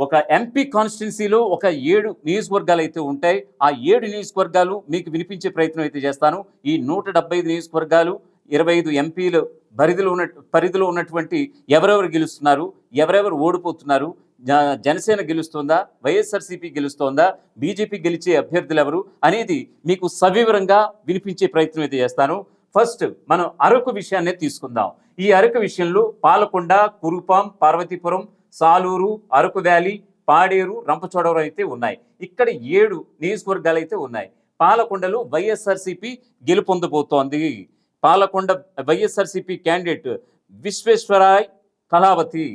ఒక ఎంపీ కాన్స్టిట్యున్సీలో ఒక ఏడు నియోజకవర్గాలు అయితే ఉంటాయి. ఆ ఏడు నియోజకవర్గాలు మీకు వినిపించే ప్రయత్నం అయితే చేస్తాను. ఈ నూట ఐదు నియోజకవర్గాలు ఇరవై ఐదు ఎంపీలు పరిధిలో ఉన్న పరిధిలో ఉన్నటువంటి ఎవరెవరు గెలుస్తున్నారు ఎవరెవరు ఓడిపోతున్నారు జ- జనసేన గెలుస్తుందా వైఎస్ఆర్సీపీ గెలుస్తోందా బీజేపీ గెలిచే అభ్యర్థులు ఎవరు అనేది మీకు సవివరంగా వినిపించే ప్రయత్నం అయితే చేస్తాను. ఫస్ట్ మనం అరకు విషయాన్నే తీసుకుందాం. ఈ అరకు విషయంలో పాలకొండ కురుపాం పార్వతీపురం సాలూరు అరకు వ్యాలీ పాడేరు రంపచోడవరం అయితే ఉన్నాయి. ఇక్కడ ఏడు నియోజకవర్గాలు అయితే ఉన్నాయి. పాలకొండలో వైఎస్ఆర్సీపీ గెలుపొందబోతోంది. పాలకొండ వైఎస్ఆర్సీపీ క్యాండిడేట్ విశ్వేశ్వరాయ్ కళావతి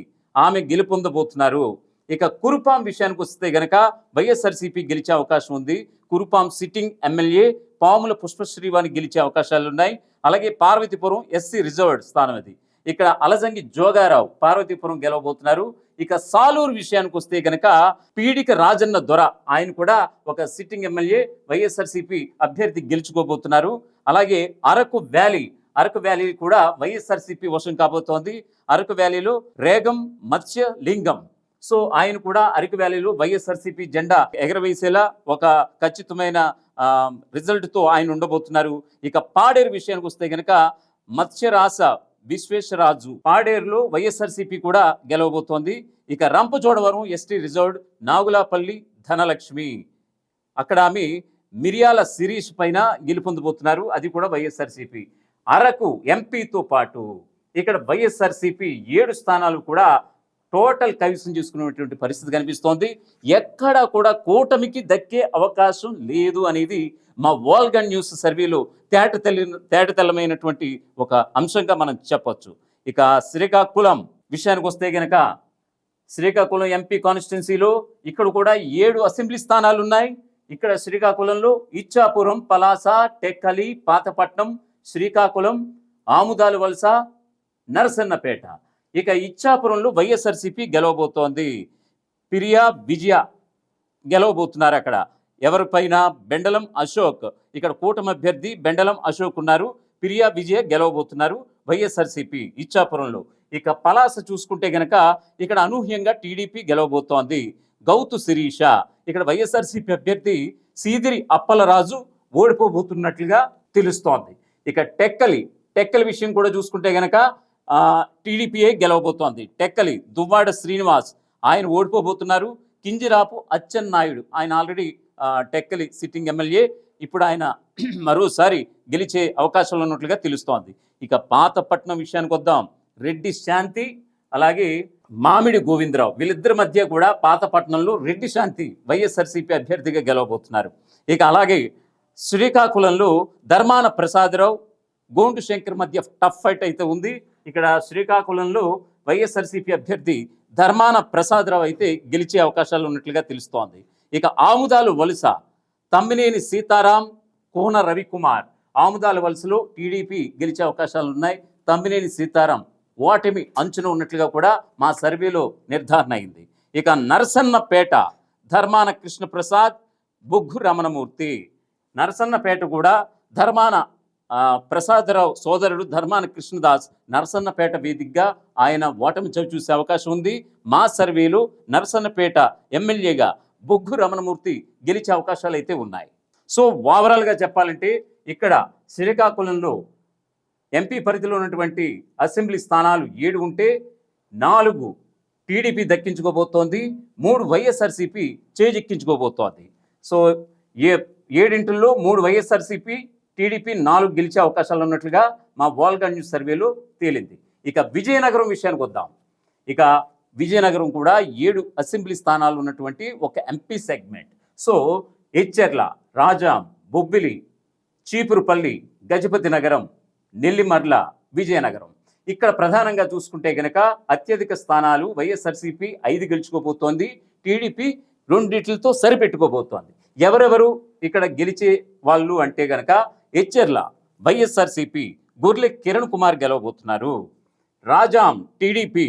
ఆమె గెలుపొందబోతున్నారు. ఇక కురుపాం విషయానికి వస్తే గనక వైఎస్ఆర్సీపీ గెలిచే అవకాశం ఉంది. కురుపాం సిట్టింగ్ ఎమ్మెల్యే పాముల పుష్పశ్రీవాణి గెలిచే అవకాశాలు ఉన్నాయి. అలాగే పార్వతీపురం ఎస్సీ రిజర్వ్డ్ స్థానం అది. ఇక్కడ అలజంగి జోగారావు పార్వతీపురం గెలవబోతున్నారు. ఇక సాలూరు విషయానికి వస్తే గనక పీడిక రాజన్న దొర ఆయన కూడా ఒక సిట్టింగ్ ఎమ్మెల్యే వైఎస్ఆర్సీపీ అభ్యర్థి గెలుచుకోబోతున్నారు. అలాగే అరకు వ్యాలీ అరకు వ్యాలీ కూడా వైఎస్ఆర్సీపీ వశం కాబోతోంది. అరకు వ్యాలీలో రేగం మత్స్య లింగం. సో ఆయన కూడా అరకు వ్యాలీలో వైఎస్ఆర్సీపీ జెండా ఎగరవేసేలా ఒక ఖచ్చితమైన రిజల్ట్తో ఆయన ఉండబోతున్నారు. ఇక పాడేరు విషయానికి వస్తే గనక మత్స్యరాస విశ్వేశ్వరాజు పాడేరులో వైఎస్ఆర్సీపీ కూడా గెలవబోతోంది. ఇక రంపచోడవరం ఎస్టీ రిజర్వ్డ్ నాగులాపల్లి ధనలక్ష్మి. అక్కడ ఆమె మిరియాల శిరీష్ పైన గెలుపొందబోతున్నారు అది కూడా వైఎస్ఆర్సీపీ. అరకు ఎంపీతో పాటు ఇక్కడ వైఎస్ఆర్సీపీ ఏడు స్థానాలు కూడా టోటల్ కవిసం చేసుకునేటువంటి పరిస్థితి కనిపిస్తోంది. ఎక్కడ కూడా కూటమికి దక్కే అవకాశం లేదు అనేది మా వాల్గన్ న్యూస్ సర్వేలో తేట తెల్లి తేట తెల్లమైనటువంటి ఒక అంశంగా మనం చెప్పొచ్చు. ఇక శ్రీకాకుళం విషయానికి వస్తే గనక శ్రీకాకుళం ఎంపీ కాన్స్టిట్యున్సీలో ఇక్కడ కూడా ఏడు అసెంబ్లీ స్థానాలు ఉన్నాయి ఇక్కడ శ్రీకాకుళంలో ఇచ్చాపురం పలాస టెక్కలి పాతపట్నం శ్రీకాకుళం ఆముదాలు వలస నరసన్నపేట. ఇక ఇచ్చాపురంలో వైఎస్ఆర్సీపీ గెలవబోతోంది. పిరియా విజయ గెలవబోతున్నారు అక్కడ. ఎవరిపైన బెండలం అశోక్. ఇక్కడ కూటమి అభ్యర్థి బెండలం అశోక్ ఉన్నారు. పిరియా విజయ గెలవబోతున్నారు వైఎస్ఆర్సీపీ ఇచ్చాపురంలో. ఇక పలాస చూసుకుంటే గనక ఇక్కడ అనూహ్యంగా టీడీపీ గెలవబోతోంది. గౌతు శిరీష. ఇక్కడ వైఎస్ఆర్సీపీ అభ్యర్థి సీదిరి అప్పలరాజు ఓడిపోబోతున్నట్లుగా తెలుస్తోంది. ఇక టెక్కలి టెక్కలి విషయం కూడా చూసుకుంటే గనక టీడీపీఏ గెలవబోతోంది. టెక్కలి దువ్వాడ శ్రీనివాస్ ఆయన ఓడిపోబోతున్నారు. కింజిరాపు అచ్చెన్నాయుడు ఆయన ఆల్రెడీ టెక్కలి సిట్టింగ్ ఎమ్మెల్యే. ఇప్పుడు ఆయన మరోసారి గెలిచే అవకాశాలు ఉన్నట్లుగా తెలుస్తోంది. ఇక పాతపట్నం విషయానికి వద్దాం. రెడ్డి శాంతి అలాగే మామిడి గోవిందరావు వీళ్ళిద్దరి మధ్య కూడా పాతపట్నంలో రెడ్డి శాంతి వైఎస్ఆర్సీపీ అభ్యర్థిగా గెలవబోతున్నారు. ఇక అలాగే శ్రీకాకుళంలో ధర్మాన ప్రసాదరావు గోండు శంకర్ మధ్య టఫ్ ఫైట్ అయితే ఉంది. ఇక్కడ శ్రీకాకుళంలో వైఎస్ఆర్సీపీ అభ్యర్థి ధర్మాన ప్రసాదరావు అయితే గెలిచే అవకాశాలు ఉన్నట్లుగా తెలుస్తోంది. ఇక ఆముదాలు వలస తమ్మినేని సీతారాం కోన రవికుమార్. ఆముదాల వలసలో టీడీపీ గెలిచే అవకాశాలు ఉన్నాయి. తమ్మినేని సీతారాం ఓటమి అంచున ఉన్నట్లుగా కూడా మా సర్వేలో నిర్ధారణ అయింది. ఇక నరసన్నపేట ధర్మాన కృష్ణప్రసాద్ బుగ్గు రమణమూర్తి. నరసన్నపేట కూడా ధర్మాన ప్రసాదరావు సోదరుడు ధర్మాన కృష్ణదాస్ నరసన్నపేట వేదికగా ఆయన ఓటమి చవి చూసే అవకాశం ఉంది. మా సర్వేలు నరసన్నపేట ఎమ్మెల్యేగా బొగ్గు రమణమూర్తి గెలిచే అవకాశాలు అయితే ఉన్నాయి. సో ఓవరాల్గా చెప్పాలంటే ఇక్కడ శ్రీకాకుళంలో ఎంపీ పరిధిలో ఉన్నటువంటి అసెంబ్లీ స్థానాలు ఏడు ఉంటే నాలుగు టీడీపీ దక్కించుకోబోతోంది. మూడు వైఎస్ఆర్సీపీ చేజెక్కించుకోబోతోంది. సో ఏ ఏడింటిల్లో మూడు వైఎస్ఆర్సీపీ టీడీపీ నాలుగు గెలిచే అవకాశాలు ఉన్నట్లుగా మా వాల్గా న్యూస్ సర్వేలో తేలింది. ఇక విజయనగరం విషయానికి వద్దాం. ఇక విజయనగరం కూడా ఏడు అసెంబ్లీ స్థానాలు ఉన్నటువంటి ఒక MP segment. So Etcherla Rajam Bobbili Cheepurupalli Gajapathi Nagaram Nellimarla Vizianagaram. ఇక్కడ ప్రధానంగా చూసుకుంటే గనక అత్యధిక స్థానాలు వైఎస్ఆర్సీపీ ఐదు గెలుచుకోబోతోంది. టీడీపీ రెండిట్లతో సరిపెట్టుకోబోతోంది. ఎవరెవరు ఇక్కడ గెలిచే వాళ్ళు అంటే గనక హెచ్ఎర్ల వైఎస్ఆర్సీపీ గుర్లె కిరణ్ కుమార్ గెలవబోతున్నారు. రాజాం టీడీపీ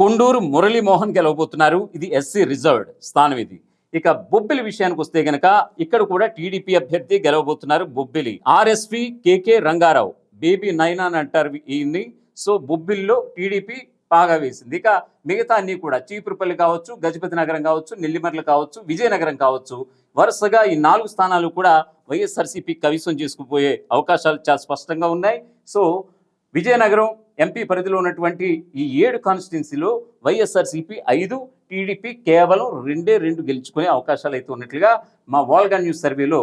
కొండూరు మురళీమోహన్ గెలవబోతున్నారు. ఇది ఎస్సీ రిజర్వ్డ్ స్థానం ఇది. ఇక బొబ్బిలి విషయానికి వస్తే గనక ఇక్కడ కూడా టీడీపీ అభ్యర్థి గెలవబోతున్నారు Bobbili. RSP KK Rangarao baby nine అని అంటారు ఈయన్ని. సో బొబ్బిలిలో టీడీపీ బాగా వేసింది. ఇక మిగతా అన్ని కూడా చీపురుపల్లి కావచ్చు గజపతి నగరం కావచ్చు నెల్లిమర్ల కావచ్చు విజయనగరం కావచ్చు వరుసగా ఈ నాలుగు స్థానాలు కూడా వైఎస్ఆర్సీపీ కవిసం చేసుకుపోయే అవకాశాలు చాలా స్పష్టంగా ఉన్నాయి. సో విజయనగరం ఎంపీ పరిధిలో ఉన్నటువంటి ఈ ఏడు కాన్స్టిట్యున్సీలో వైఎస్ఆర్సీపీ ఐదు టీడీపీ కేవలం రెండే రెండు గెలుచుకునే అవకాశాలు అయితే ఉన్నట్లుగా మా వాల్గా న్యూస్ సర్వేలో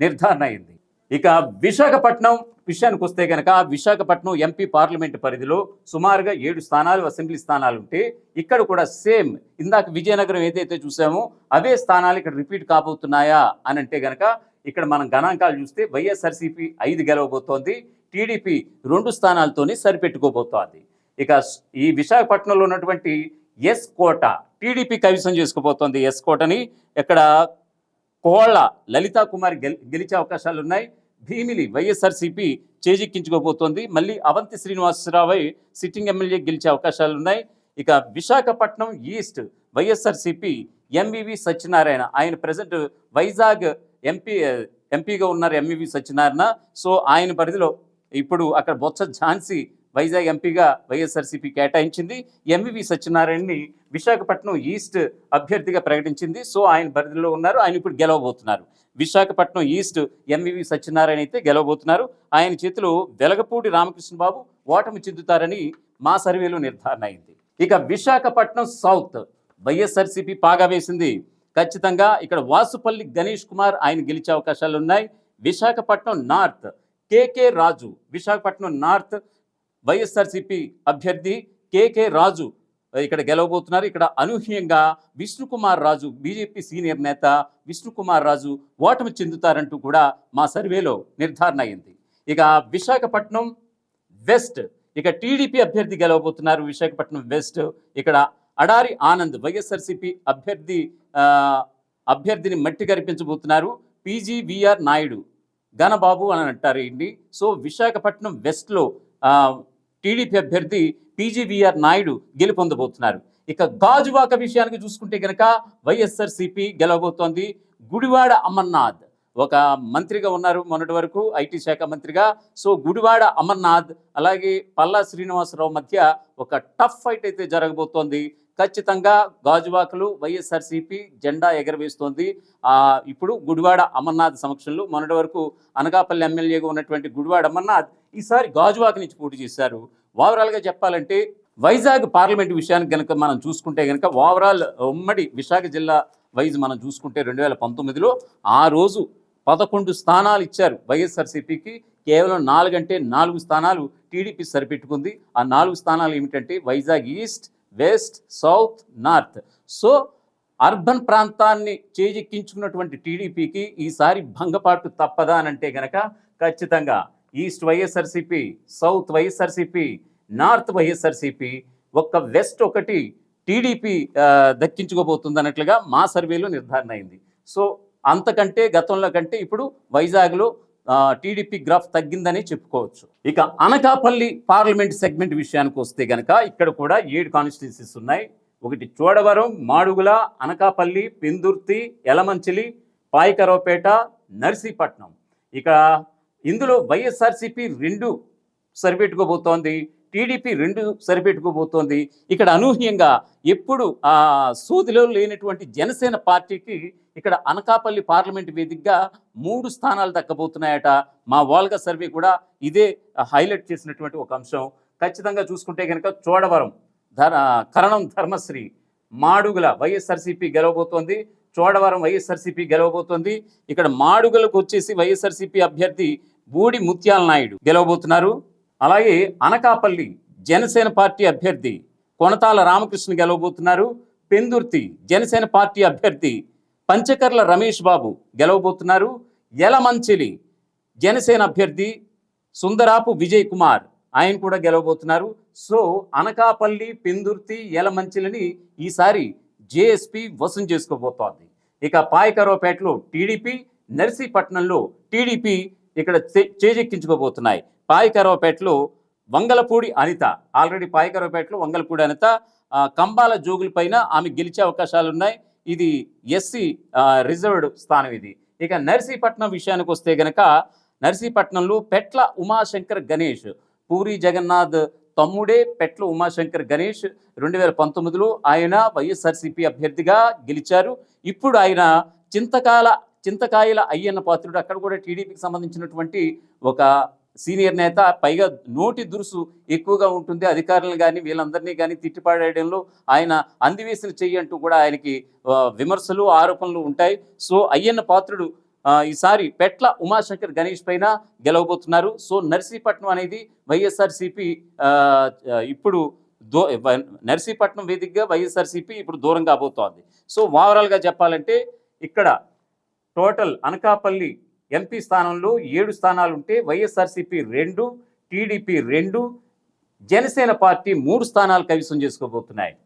నిర్ధారణ అయింది. ఇక విశాఖపట్నం విషయానికి వస్తే కనుక విశాఖపట్నం ఎంపీ పార్లమెంట్ పరిధిలో సుమారుగా ఏడు స్థానాలు అసెంబ్లీ స్థానాలు ఉంటే ఇక్కడ కూడా సేమ్ ఇందాక విజయనగరం ఏదైతే చూసామో అవే స్థానాలు ఇక్కడ రిపీట్ కాబోతున్నాయా అని అంటే కనుక ఇక్కడ మనం గణాంకాలు చూస్తే వైఎస్ఆర్సీపీ ఐదు గెలవబోతోంది టీడీపీ రెండు స్థానాలతోనే సరిపెట్టుకోబోతోంది. ఇక ఈ విశాఖపట్నంలో ఉన్నటువంటి ఎస్ కోట టీడీపీ కవిసం చేసుకోబోతోంది ఎస్ కోటని. ఇక్కడ కోళ్ళ లలితా కుమారి గెలిచే అవకాశాలు ఉన్నాయి భీమిలి వైఎస్ఆర్సీపీ చేజిక్కించుకోబోతోంది. మళ్ళీ అవంతి శ్రీనివాసరావు సిట్టింగ్ ఎమ్మెల్యే గెలిచే అవకాశాలు ఉన్నాయి ఇక Visakhapatnam east YSRCP MVV Satyanarayana. ఆయన ప్రజెంట్ వైజాగ్ ఎంపీ ఎంపీగా ఉన్నారు ఎంవివి సత్యనారాయణ. సో ఆయన పరిధిలో ఇప్పుడు అక్కడ బొత్స ఝాన్సీ వైజాగ్ ఎంపీగా వైఎస్ఆర్సీపీ కేటాయించింది. ఎంవివి సత్యనారాయణని విశాఖపట్నం ఈస్ట్ అభ్యర్థిగా ప్రకటించింది. సో ఆయన పరిధిలో ఉన్నారు. ఆయన ఇప్పుడు గెలవబోతున్నారు. విశాఖపట్నం ఈస్ట్ ఎంవివి సత్యనారాయణ అయితే గెలవబోతున్నారు. ఆయన చేతిలో వెలగపూడి రామకృష్ణ బాబు ఓటమి చెందుతారని మా సర్వేలో నిర్ధారణ అయింది. ఇక విశాఖపట్నం సౌత్ వైఎస్ఆర్సీపీ పాగా వేసింది. ఖచ్చితంగా ఇక్కడ వాసుపల్లి గణేష్ కుమార్ ఆయన గెలిచే అవకాశాలు ఉన్నాయి Visakhapatnam north KK Raju Visakhapatnam north YSRCP అభ్యర్థి కేకే రాజు ఇక్కడ గెలవబోతున్నారు. ఇక్కడ అనూహ్యంగా విష్ణుకుమార్ రాజు బీజేపీ సీనియర్ నేత విష్ణుకుమార్ రాజు ఓటమి చెందుతారంటూ కూడా మా సర్వేలో నిర్ధారణ అయింది. ఇక విశాఖపట్నం వెస్ట్ ఇక టీడీపీ అభ్యర్థి గెలవబోతున్నారు విశాఖపట్నం వెస్ట్. ఇక్కడ అడారి ఆనంద్ వైఎస్ఆర్సీపీ అభ్యర్థి అభ్యర్థిని మట్టి గరిపించబోతున్నారు పీజీవీఆర్ నాయుడు ఘనబాబు అని అంటారు ఇండి సో విశాఖపట్నం వెస్ట్లో టీడీపీ అభ్యర్థి పీజీవీఆర్ నాయుడు గెలుపొందబోతున్నారు. ఇక గాజువాక విషయానికి చూసుకుంటే కనుక వైఎస్ఆర్సీపీ గెలవబోతోంది. గుడివాడ అమర్నాథ్ ఒక మంత్రిగా ఉన్నారు మొన్నటి వరకు ఐటీ శాఖ మంత్రిగా. సో గుడివాడ అమర్నాథ్ అలాగే పల్లా శ్రీనివాసరావు మధ్య ఒక టఫ్ ఫైట్ అయితే జరగబోతోంది. ఖచ్చితంగా గాజువాకలు వైఎస్ఆర్సీపీ జెండా ఎగరవేస్తోంది. ఇప్పుడు గుడివాడ అమర్నాథ్ సమక్షంలో మొన్నటి వరకు అనకాపల్లి ఎమ్మెల్యేగా ఉన్నటువంటి గుడివాడ అమర్నాథ్ ఈసారి గాజువాక నుంచి పోటీ చేశారు. ఓవరాల్గా చెప్పాలంటే వైజాగ్ పార్లమెంట్ విషయానికి కనుక మనం చూసుకుంటే కనుక ఓవరాల్ ఉమ్మడి విశాఖ జిల్లా వైజ్ మనం చూసుకుంటే రెండు వేల పంతొమ్మిదిలో ఆ రోజు పదకొండు స్థానాలు ఇచ్చారు వైఎస్ఆర్సీపీకి. కేవలం నాలుగంటే నాలుగు స్థానాలు టీడీపీ సరిపెట్టుకుంది. ఆ నాలుగు స్థానాలు ఏమిటంటే Vizag east west south north. So urban ప్రాంతాన్ని చేజెక్కించుకున్నటువంటి టీడీపీకి ఈసారి భంగపాటు తప్పదా అని అంటే గనక ఖచ్చితంగా east YSRCP south YSRCP north YSRCP ఒక్క వెస్ట్ ఒకటి టీడీపీ దక్కించుకోబోతుంది అన్నట్లుగా మా సర్వేలో నిర్ధారణ అయింది. సో అంతకంటే గతంలో కంటే ఇప్పుడు వైజాగ్లో టీడీపీ గ్రాఫ్ తగ్గిందని చెప్పుకోవచ్చు. ఇక అనకాపల్లి పార్లమెంట్ సెగ్మెంట్ విషయానికి వస్తే గనక ఇక్కడ కూడా ఏడు కాన్స్టిట్యున్సీస్ ఉన్నాయి. ఒకటి చోడవరం మాడుగుల అనకాపల్లి పెందుర్తి ఎలమంచిలి పాయకరావుపేట నర్సీపట్నం. ఇక ఇందులో వైఎస్ఆర్సీపీ రెండు సరిపెట్టుకోబోతోంది. టీడీపీ రెండు సరిపెట్టుకోబోతోంది. ఇక్కడ అనూహ్యంగా ఎప్పుడు ఆ సూదిలో లేనటువంటి జనసేన పార్టీకి ఇక్కడ అనకాపల్లి పార్లమెంట్ వేదికగా మూడు స్థానాలు దక్కబోతున్నాయట. మా వాల్గా సర్వే కూడా ఇదే హైలైట్ చేసినటువంటి ఒక అంశం. ఖచ్చితంగా చూసుకుంటే కనుక చోడవరం ధర కరణం ధర్మశ్రీ మాడుగుల వైఎస్ఆర్సీపీ గెలవబోతోంది. చోడవరం వైఎస్ఆర్సీపీ గెలవబోతోంది. ఇక్కడ మాడుగులకు వచ్చేసి వైఎస్ఆర్సీపీ అభ్యర్థి బూడి ముత్యాల నాయుడు గెలవబోతున్నారు. అలాగే అనకాపల్లి జనసేన పార్టీ అభ్యర్థి కొనతాల రామకృష్ణ గెలవబోతున్నారు. పెందుర్తి జనసేన పార్టీ అభ్యర్థి పంచకర్ల రమేష్ బాబు గెలవబోతున్నారు. యలమంచిలి జనసేన అభ్యర్థి సుందరాపు విజయ్ కుమార్ ఆయన కూడా గెలవబోతున్నారు. సో అనకాపల్లి పెందుర్తి యలమంచిలిని ఈసారి జేఎస్పి వసం చేసుకోబోతోంది. ఇక పాయకరావుపేటలో టీడీపీ నర్సీపట్నంలో టీడీపీ ఇక్కడ చే- చేజెక్కించుకోబోతున్నాయి. పాయికరవపేటలు వంగలపూడి అనిత. ఆల్రెడీ పాయికరవపేటలో వంగలపూడి అనిత. కంబాల జోగుల పైన ఆమె గెలిచే అవకాశాలు ఉన్నాయి ఇది ఎస్సీ రిజర్వ్డ్ స్థానం ఇది. ఇక నర్సీపట్నం విషయానికి వస్తే గనక నర్సీపట్నంలో పెట్ల ఉమాశంకర్ గణేష్ పూరి జగన్నాథ్ తమ్ముడే పెట్ల ఉమాశంకర్ గణేష్ రెండు వేల పంతొమ్మిదిలో ఆయన వైఎస్ఆర్సీపీ అభ్యర్థిగా గెలిచారు. ఇప్పుడు ఆయన చింతకాల చింతకాయల అయ్యన్న పాత్రుడు. అక్కడ కూడా టీడీపీకి సంబంధించినటువంటి ఒక సీనియర్ నేత పైగా నోటి దురుసు ఎక్కువగా ఉంటుంది. అధికారులను కానీ వీళ్ళందరినీ కానీ తిట్టిపాడేయడంలో ఆయన అందివేసిన చెయ్యి అంటూ కూడా ఆయనకి విమర్శలు ఆరోపణలు ఉంటాయి. సో అయ్యన్న పాత్రుడు ఈసారి పెట్ల ఉమాశంకర్ గణేష్ పైన గెలవబోతున్నారు. సో నర్సీపట్నం అనేది వైఎస్ఆర్సీపీ ఇప్పుడు దో నర్సీపట్నం వేదికగా వైఎస్ఆర్సీపీ ఇప్పుడు దూరం కాబోతోంది. సో ఓవరాల్గా చెప్పాలంటే ఇక్కడ టోటల్ అనకాపల్లి ఎంపీ స్థానంలో ఏడు స్థానాలు ఉంటే వైఎస్ఆర్సీపీ రెండు టీడీపీ రెండు జనసేన పార్టీ మూడు స్థానాలు కవిసం చేసుకోబోతున్నాయి.